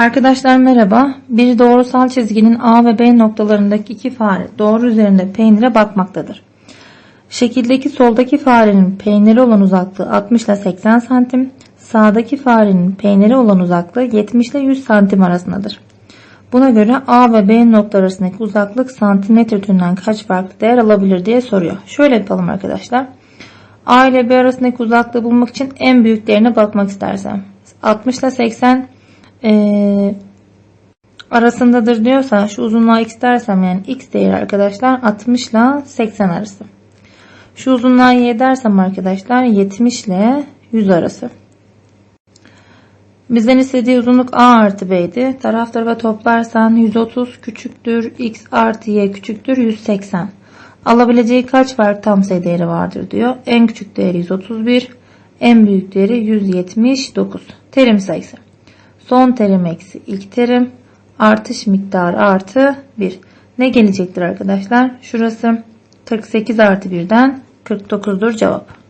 Arkadaşlar merhaba. Bir doğrusal çizginin A ve B noktalarındaki iki fare doğru üzerinde peynire bakmaktadır. Şekildeki soldaki farenin peyniri olan uzaklığı 60 ile 80 santim, sağdaki farenin peyniri olan uzaklığı 70 ile 100 santim arasındadır. Buna göre A ve B noktaları arasındaki uzaklık santimetre türünden kaç farklı değer alabilir diye soruyor. Şöyle yapalım arkadaşlar. A ile B arasındaki uzaklığı bulmak için en büyük değerine bakmak istersem 60 ile 80 eee, arasındadır diyorsa şu uzunluğa x dersem yani x değeri arkadaşlar 60 ile 80 arası. Şu uzunluğa y dersem arkadaşlar 70 ile 100 arası. Bizden istediği uzunluk a artı b'ydi. Taraf tarafa toplarsan 130 küçüktür x artı y küçüktür 180. Alabileceği kaç farklı tam sayı değeri vardır diyor. En küçük değeri 131, en büyük değeri 179. Terim sayısı. Son terim eksi ilk terim artış miktarı artı 1. Ne gelecektir arkadaşlar? Şurası 48 artı 1'den 49'dur cevap.